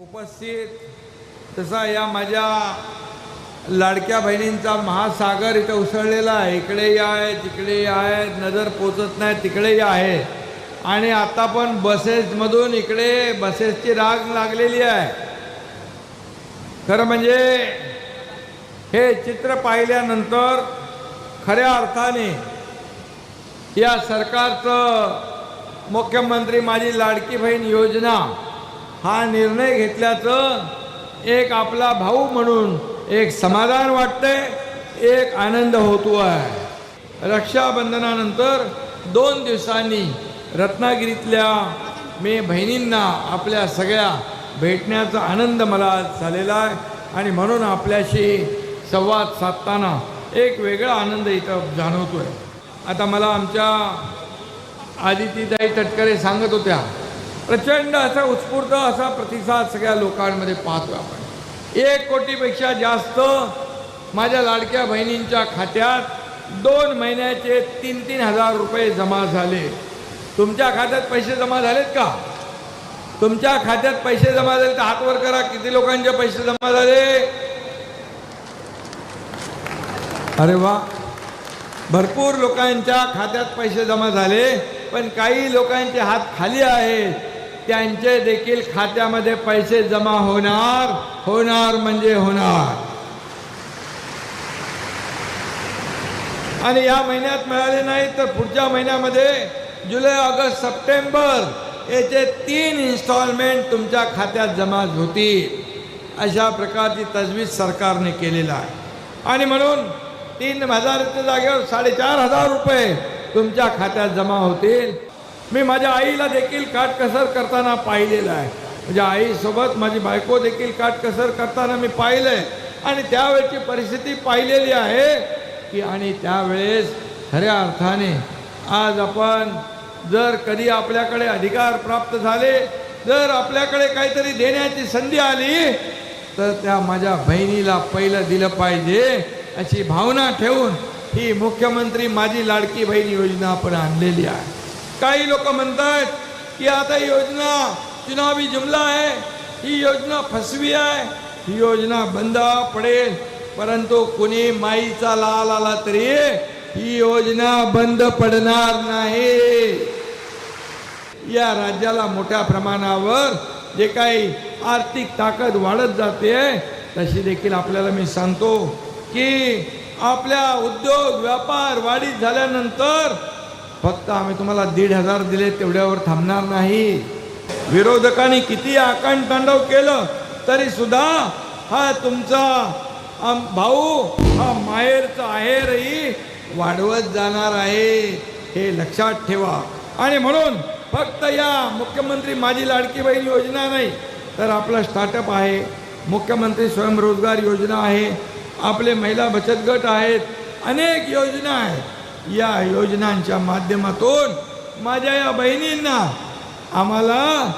उपस्थित. तसा या माझ्या लाडक्या बहिणींचा महासागर इथं उसळलेला आहे. इकडेही आहे तिकडेही आहे नजर पोचत नाही तिकडेही आहे. आणि आता पण बसेसमधून इकडे बसेसची राग लागलेली आहे. खरं म्हणजे हे चित्र पाहिल्यानंतर खऱ्या अर्थाने या सरकारचं मुख्यमंत्री माझी लाडकी बहीण योजना हा निर्णय घेतल्याचं एक आपला भाऊ म्हणून एक समाधान वाटतंय एक आनंद होतो आहे. रक्षाबंधनानंतर दोन दिवसांनी रत्नागिरीतल्या मी बहिणींना आपल्या सगळ्या भेटण्याचा आनंद मला झालेला आहे आणि म्हणून आपल्याशी संवाद साधताना एक वेगळा आनंद इथं जाणवतोय. आता मला आमच्या आदितीताई तटकरे सांगत होत्या प्रचंड असा उत्स्फूर्त असा प्रतिसाद सगळ्या लोकांमध्ये पाहतो आपण. एक कोटीपेक्षा जास्त माझ्या लाडक्या बहिणींच्या खात्यात दोन महिन्याचे तीन तीन हजार रुपये जमा झाले. तुमच्या खात्यात पैसे जमा झालेत का? तुमच्या खात्यात पैसे जमा झाले तर हातवर करा किती लोकांचे पैसे जमा झाले? अरे वा. भरपूर लोकांच्या खात्यात पैसे जमा झाले पण काही लोकांचे हात खाली आहेत. त्यांचे देखील खात्यामध्ये पैसे जमा होणार होणार म्हणजे होणार. आणि या महिन्यात मिळाले नाही तर पुढच्या महिन्यामध्ये जुलै ऑगस्ट सप्टेंबर याचे तीन इन्स्टॉलमेंट तुमच्या खात्यात जमा होतील. अशा प्रकारची तजवीज सरकारने केलेला आहे. आणि म्हणून तीन हजारच्या जागेवर साडेचार हजार रुपये तुमच्या खात्यात जमा होतील. मी माझ्या आईला देखील काटकसर करताना पाहिलेलं आहे. माझ्या आईसोबत माझी बायको देखील काटकसर करताना मी पाहिलं आहे आणि त्यावेळची परिस्थिती पाहिलेली आहे की आणि त्यावेळेस खऱ्या अर्थाने आज आपण जर कधी आपल्याकडे अधिकार प्राप्त झाले जर आपल्याकडे काहीतरी देण्याची संधी आली तर त्या माझ्या बहिणीला पहिलं दिलं पाहिजे अशी भावना ठेवून ही मुख्यमंत्री माझी लाडकी बहीण योजना आपण आणलेली आहे. काही लोक म्हणतात की आता योजना चुनावी जुमला आहे ही योजना फसवी आहे ही योजना बंद पडेल परंतु कुणी माईचा लाल आला तरी ही योजना बंद पडणार नाही। या राज्याला मोठ्या प्रमाणावर जे काही आर्थिक ताकद वाढत जाते तशी देखील आपल्याला मी सांगतो की आपल्या उद्योग व्यापार वाढीत झाल्यानंतर फक्त आम्ही तुम्हाला दीड हजार दिले तेवढ्यावर थांबणार नाही. विरोधकांनी किती आकांड तांडव केलं तरी सुद्धा हा तुमचा भाऊ हा माहेरचा आहेरही वाढवत जाणार आहे हे लक्षात ठेवा. आणि म्हणून फक्त या मुख्यमंत्री माझी लाडकी बहीण योजना नाही तर आपला स्टार्टअप आहे. मुख्यमंत्री स्वयंरोजगार योजना आहे. आपले महिला बचत गट आहेत. अनेक योजना आहेत. या योजनांच्या माध्यमातून माझ्या या बहिणींना आम्हाला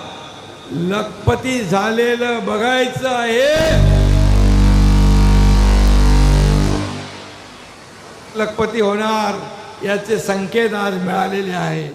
लखपती झालेलं बघायचं आहे. लखपती होणार याचे संकेत आज मिळालेले आहे